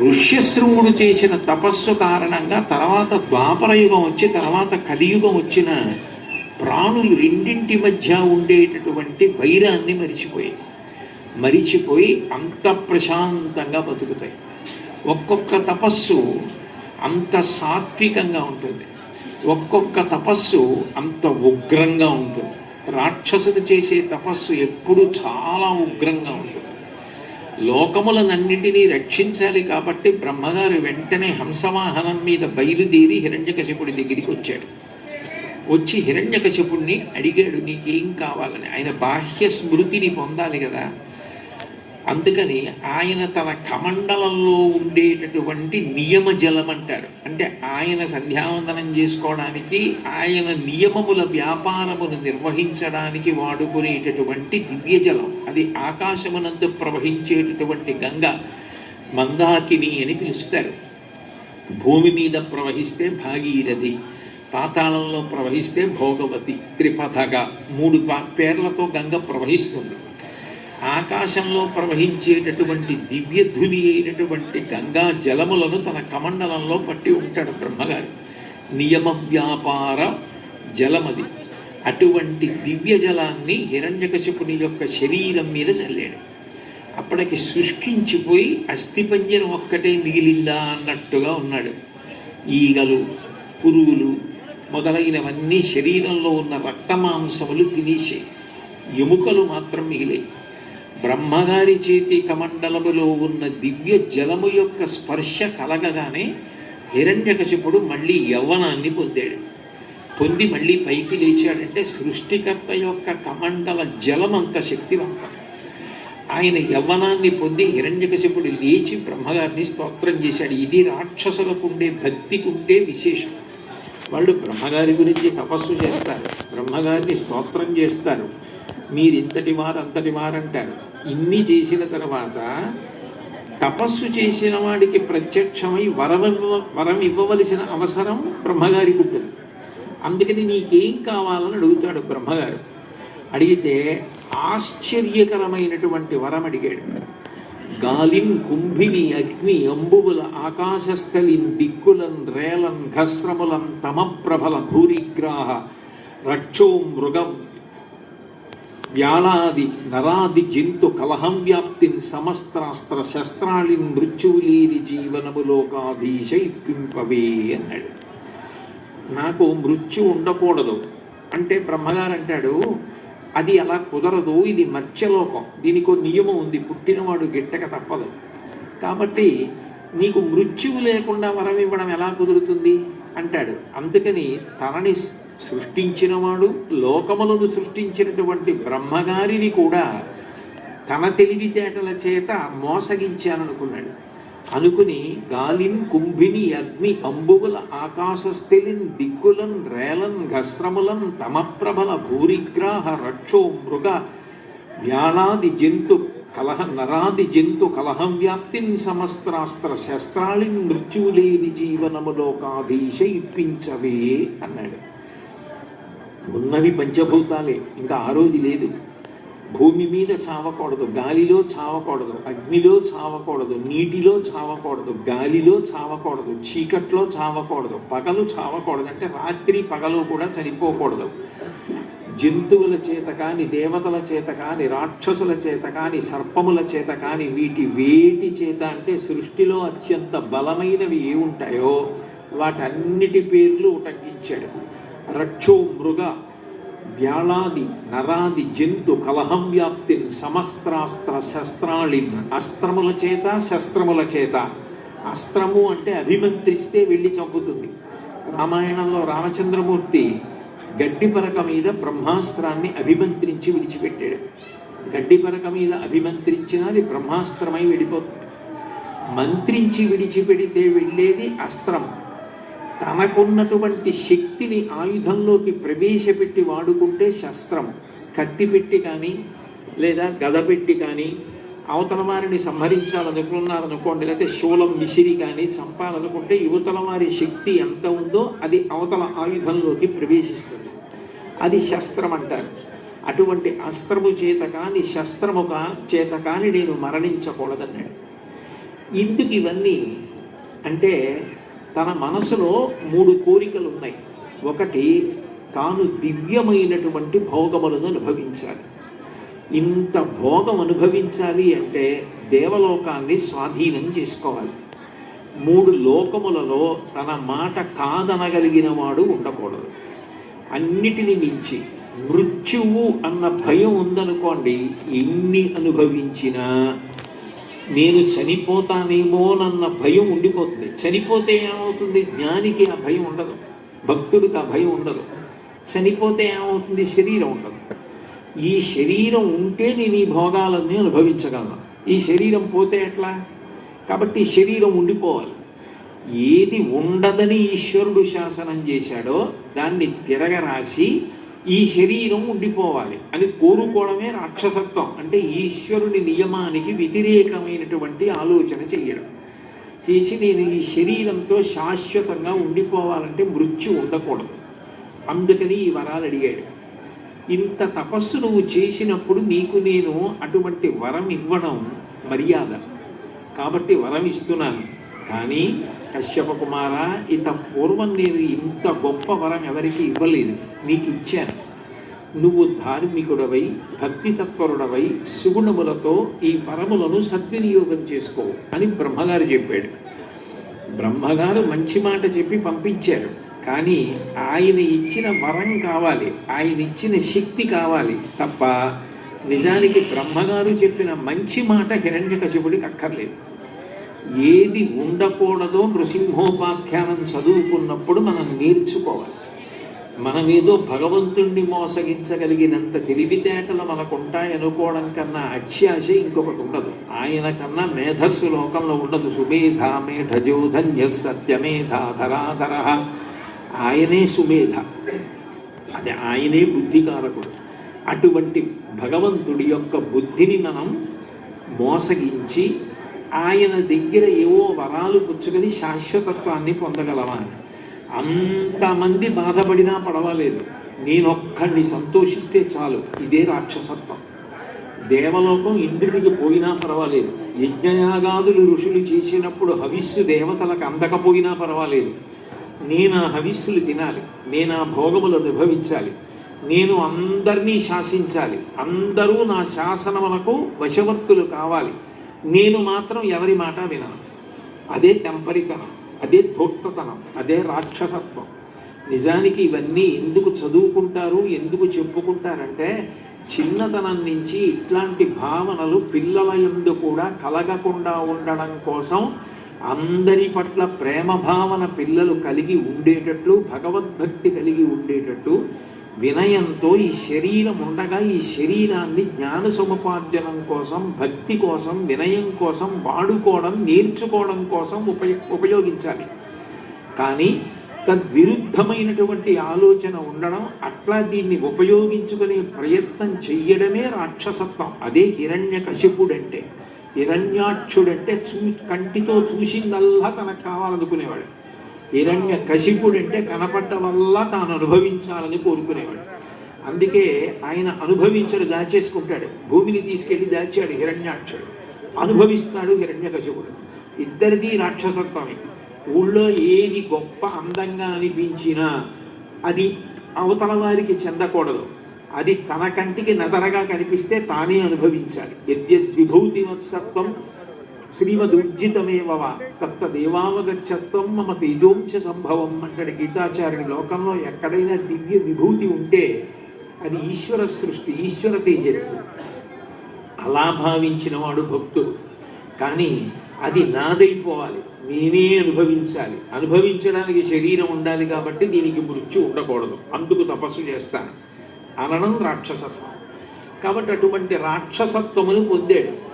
ఋష్యశృంగుడు చేసిన తపస్సు కారణంగా తర్వాత ద్వాపరయుగం వచ్చి తర్వాత కలియుగం వచ్చిన ప్రాణులు రెండింటి మధ్య ఉండేటటువంటి వైరాన్ని మరిచిపోయాయి. మరిచిపోయి అంత ప్రశాంతంగా బతుకుతాయి. ఒక్కొక్క తపస్సు అంత సాత్వికంగా ఉంటుంది. ఒక్కొక్క తపస్సు అంత ఉగ్రంగా ఉంటుంది. రాక్షసుడు చేసే తపస్సు ఎప్పుడూ చాలా ఉగ్రంగా ఉంటుంది. లోకములనన్నింటినీ రక్షించాలి కాబట్టి బ్రహ్మగారు వెంటనే హంసవాహనం మీద బయలుదేరి హిరణ్యకశిపుడి దగ్గరికి వచ్చాడు. వచ్చి హిరణ్యకశిపుణ్ణి అడిగాడు నీకేం కావాలని? ఆయన బాహ్య స్మృతిని పొందాలి కదా. అందుకని ఆయన తన కమండలంలో ఉండేటటువంటి నియమ జలం అంటారు అంటే ఆయన సంధ్యావందనం చేసుకోవడానికి ఆయన నియమముల వ్యాపారమును నిర్వహించడానికి వాడుకునేటటువంటి దివ్య జలం. అది ఆకాశమునందు ప్రవహించేటటువంటి గంగ మందాకిని అని పిలుస్తారు. భూమి మీద ప్రవహిస్తే భాగీరథి పాతాళంలో ప్రవహిస్తే భోగవతి త్రిపథగా మూడు పేర్లతో గంగ ప్రవహిస్తుంది. ఆకాశంలో ప్రవహించేటటువంటి దివ్యధుని అయినటువంటి గంగా జలములను తన కమండలంలో పట్టి ఉంటాడు బ్రహ్మగారు. నియమ వ్యాపార జలమది. అటువంటి దివ్య జలాన్ని హిరణ్యకశపుని యొక్క శరీరం మీద చల్లాడు. అప్పటికి శుష్కించిపోయి అస్థిపంజరం ఒక్కటే మిగిలిందా అన్నట్టుగా ఉన్నాడు. ఈగలు పురుగులు మొదలైనవన్నీ శరీరంలో ఉన్న రక్తమాంసములు తినేసాయి ఎముకలు మాత్రం మిగిలాయి. బ్రహ్మగారి చేతి కమండలములో ఉన్న దివ్య జలము యొక్క స్పర్శ కలగగానే హిరణ్యకశిపుడు మళ్ళీ యవ్వనాన్ని పొందాడు. పొంది మళ్ళీ పైకి లేచాడంటే సృష్టికర్త యొక్క కమండల జలమంత శక్తివంతం. ఆయన యవ్వనాన్ని పొంది హిరణ్యకశిపుడు లేచి బ్రహ్మగారిని స్తోత్రం చేశాడు. ఇది రాక్షసులకు ఉండే భక్తికి ఉండే విశేషం. వాళ్ళు బ్రహ్మగారి గురించి తపస్సు చేస్తారు. బ్రహ్మగారిని స్తోత్రం చేస్తారు. మీరు ఇంతటి వారు అంతటి వారు అంటారు ఇన్ని చేసిన తర్వాత తపస్సు చేసిన వాడికి ప్రత్యక్షమై వరం వరం ఇవ్వవలసిన అవసరం బ్రహ్మగారికి ఉంటుంది. అందుకని నీకేం కావాలని అడుగుతాడు బ్రహ్మగారు. అడిగితే ఆశ్చర్యకరమైనటువంటి వరం అడిగాడు. గాలిం కుంభిని అగ్ని అంబువుల ఆకాశస్థలిన్ దిక్కులన్ రేలన్ ఘస్రములం తమప్రభల భూరిగ్రాహ రక్షో మృగం వ్యాళాది నరాది జంతు కలహం వ్యాప్తిన్ సమస్త్రాస్త్ర శస్త్రాళిన్ మృత్యువులేని జీవనములోకాధీశ ఇప్పింపవే అన్నాడు. నాకు మృత్యు ఉండకూడదు. అంటే బ్రహ్మగారు అంటాడు అది అలా కుదరదు ఇది మత్స్యలోకం. దీనికి నియమం ఉంది పుట్టినవాడు గిట్టక తప్పదు. కాబట్టి నీకు మృత్యువు లేకుండా వరం ఇవ్వడం ఎలా కుదురుతుంది? అంటాడు. అందుకని తనని సృష్టించినవాడు లోకములను సృష్టించినటువంటి బ్రహ్మగారిని కూడా తన తెలివితేటల చేత మోసగించాననుకున్నాడు. అనుకుని గాలిన్ కుంభిని అగ్ని అంబువుల ఆకాశస్థిలిన్ దిక్కులన్ రేలన్ ఘస్రములన్ తమప్రబల భూరిగ్రాహ రక్షో మృగ వ్యాళాది జంతు కలహ నరాది జంతు కలహం వ్యాప్తిన్ సమస్త్రాస్త్ర శస్త్రాళిన్ మృత్యులేని జీవనములోకాధీశ ఇప్పించవే అన్నాడు. ఉన్నవి పంచభూతాలే ఇంకా ఆ రోజు లేదు. భూమి మీద చావకూడదు గాలిలో చావకూడదు అగ్నిలో చావకూడదు నీటిలో చావకూడదు గాలిలో చావకూడదు చీకట్లో చావకూడదు పగలు చావకూడదు అంటే రాత్రి పగలు కూడా చనిపోకూడదు. జంతువుల చేత కాని దేవతల చేత కాని రాక్షసుల చేత కాని సర్పముల చేత కాని వీటి వేటి చేత అంటే సృష్టిలో అత్యంత బలమైనవి ఏ ఉంటాయో వాటన్నిటి పేర్లు ఉటంకించాడు. రక్షో మృగ వ్యాళాది నరాది జంతు కలహం వ్యాప్తిన్ సమస్త్రాస్త్ర శస్త్రాళిన్ అస్త్రముల చేత శస్త్రముల చేత. అస్త్రము అంటే అభిమంత్రిస్తే వెళ్ళి చంపుతుంది. రామాయణంలో రామచంద్రమూర్తి గడ్డిపరక మీద బ్రహ్మాస్త్రాన్ని అభిమంత్రించి విడిచిపెట్టాడు. గడ్డిపరక మీద అభిమంత్రించిన అది బ్రహ్మాస్త్రమై వెళ్ళిపోతుంది. మంత్రించి విడిచిపెడితే వెళ్ళేది అస్త్రం. తనకున్నటువంటి శక్తిని ఆయుధంలోకి ప్రవేశపెట్టి వాడుకుంటే శస్త్రం కత్తి పెట్టి కానీ లేదా గద పెట్టి కానీ అవతల వారిని సంహరించాలనుకున్నారనుకోండి లేకపోతే శూలం విసిరి కానీ చంపాలనుకుంటే యువతల వారి శక్తి ఎంత ఉందో అది అవతల ఆయుధంలోకి ప్రవేశిస్తుంది. అది శస్త్రం అంటారు. అటువంటి అస్త్రము చేత కాని శస్త్రము కా చేత కాని నేను మరణించకూడదన్నాడు. ఇందుకు ఇవన్నీ అంటే తన మనసులో మూడు కోరికలు ఉన్నాయి ఒకటి తాను దివ్యమైనటువంటి భోగములను అనుభవించాలి. ఇంత భోగం అనుభవించాలి అంటే దేవలోకాన్ని స్వాధీనం చేసుకోవాలి. మూడు లోకములలో తన మాట కాదనగలిగిన వాడు ఉండకూడదు. అన్నిటిని మించి మృత్యువు అన్న భయం ఉందనుకోండి ఎన్ని అనుభవించినా నేను చనిపోతానేమోనన్న భయం ఉండిపోతుంది. చనిపోతే ఏమవుతుంది? జ్ఞానికి ఆ భయం ఉండదు. భక్తుడికి ఆ భయం ఉండదు. చనిపోతే ఏమవుతుంది? శరీరం ఉండదు. ఈ శరీరం ఉంటే నేను ఈ భోగాలన్నీ అనుభవించగలను. ఈ శరీరం పోతే ఎట్లా? కాబట్టి శరీరం ఉండిపోవాలి. ఏది ఉండదని ఈశ్వరుడు శాసనం చేశాడో దాన్ని తిరగరాసి ఈ శరీరం ఉండిపోవాలి అని కోరుకోవడమే రాక్షసత్వం. అంటే ఈశ్వరుని నియమానికి వ్యతిరేకమైనటువంటి ఆలోచన చేయడం చేసి నేను ఈ శరీరంతో శాశ్వతంగా ఉండిపోవాలంటే మృత్యు ఉండకూడదు. అందుకని ఈ వరాలు అడిగాడు. ఇంత తపస్సు నువ్వు చేసినప్పుడు నీకు నేను అటువంటి వరం ఇవ్వడం మర్యాద. కాబట్టి వరం ఇస్తున్నాను. కానీ కశ్యప కుమార ఇంత పూర్వం నేను ఇంత గొప్ప వరం ఎవరికి ఇవ్వలేదు. నీకు ఇచ్చాను. నువ్వు ధార్మికుడవై భక్తి తత్పరుడవై సుగుణములతో ఈ వరములను సద్వినియోగం చేసుకో అని బ్రహ్మగారు చెప్పాడు. బ్రహ్మగారు మంచి మాట చెప్పి పంపించారు. కానీ ఆయన ఇచ్చిన వరం కావాలి ఆయన ఇచ్చిన శక్తి కావాలి తప్ప నిజానికి బ్రహ్మగారు చెప్పిన మంచి మాట హిరణ్యకశిపుడికి అక్కర్లేదు. ఏది ఉండకూడదో నృసింహోపాఖ్యానం చదువుకున్నప్పుడు మనం నేర్చుకోవాలి. మనమేదో భగవంతుణ్ణి మోసగించగలిగినంత తెలివితేటలు మనకు ఉంటాయనుకోవడం కన్నా అత్యాశ ఇంకొకటి ఉండదు. ఆయన కన్నా మేధస్సు లోకంలో ఉండదు. సుమేధ మేధజోధన్య సత్యమేధ ధరాధర. ఆయనే సుమేధ. అది ఆయనే బుద్ధికారకుడు. అటువంటి భగవంతుడి యొక్క బుద్ధిని మనం మోసగించి ఆయన దగ్గర ఏవో వరాలు పుచ్చుకొని శాశ్వతత్వాన్ని పొందగలవా? అంతమంది బాధపడినా పడవలేదు నేనొక్కడిని సంతోషిస్తే చాలు. ఇదే రాక్షసత్వం. దేవలోకం ఇంద్రుడికి పోయినా పర్వాలేదు. యజ్ఞయాగాదులు ఋషులు చేసినప్పుడు హవిస్సు దేవతలకు అందకపోయినా పర్వాలేదు. నేను ఆ హవిస్సులు తినాలి. నేను ఆ భోగములు అనుభవించాలి. నేను అందరినీ శాసించాలి. అందరూ నా శాసనములకు వశవర్తులు కావాలి. నేను మాత్రం ఎవరి మాట వినను. అదే తెంపరితనం అదే ధూర్తతనం అదే రాక్షసత్వం. నిజానికి ఇవన్నీ ఎందుకు చదువుకుంటారు ఎందుకు చెప్పుకుంటారంటే చిన్నతనం నుంచి ఇట్లాంటి భావనలు పిల్లల ఎందు కూడా కలగకుండా ఉండడం కోసం అందరి పట్ల ప్రేమ భావన పిల్లలు కలిగి ఉండేటట్లు భగవద్భక్తి కలిగి ఉండేటట్టు వినయంతో ఈ శరీరం ఉండగా ఈ శరీరాన్ని జ్ఞాన సముపార్జనం కోసం భక్తి కోసం వినయం కోసం వాడుకోవడం నేర్చుకోవడం కోసం ఉపయో ఉపయోగించాలి. కానీ తద్విరుద్ధమైనటువంటి ఆలోచన ఉండడం అట్లా దీన్ని ఉపయోగించుకునే ప్రయత్నం చెయ్యడమే రాక్షసత్వం. అదే హిరణ్య కశిపుడంటే హిరణ్యాక్షుడంటే చూ కంటితో చూసిందల్లా తనకు కావాలనుకునేవాడు. హిరణ్య కశిపుడు అంటే కనపడ్డ వల్ల తాను అనుభవించాలని కోరుకునేవాడు. అందుకే ఆయన అనుభవించడు దాచేసుకుంటాడు. భూమిని తీసుకెళ్ళి దాచాడు హిరణ్యాక్షుడు. అనుభవిస్తాడు హిరణ్యకశిపుడు ఇద్దరిది రాక్షసత్వమే. ఊళ్ళో ఏది గొప్ప అందంగా అనిపించినా అది అవతల వారికి చెందకూడదు. అది తన కంటికి నదరగా కనిపిస్తే తానే అనుభవించాలి. యద్యద్ విభూతివత్సత్వం శ్రీమదుర్జితమేవ తత్త దేవావగచ్చస్తం మమ తేజోంశ సంభవం అంటాడు గీతాచార్యుడి. లోకంలో ఎక్కడైనా దివ్య విభూతి ఉంటే అది ఈశ్వర సృష్టి ఈశ్వర తేజస్సు. అలా భావించిన వాడు భక్తుడు. కానీ అది నాదైపోవాలి. నేనే అనుభవించాలి. అనుభవించడానికి శరీరం ఉండాలి కాబట్టి దీనికి మృత్యు ఉండకూడదు. అందుకు తపస్సు చేస్తాను. అనడం రాక్షసత్వం. కాబట్టి అటువంటి రాక్షసత్వమును పొందాడు.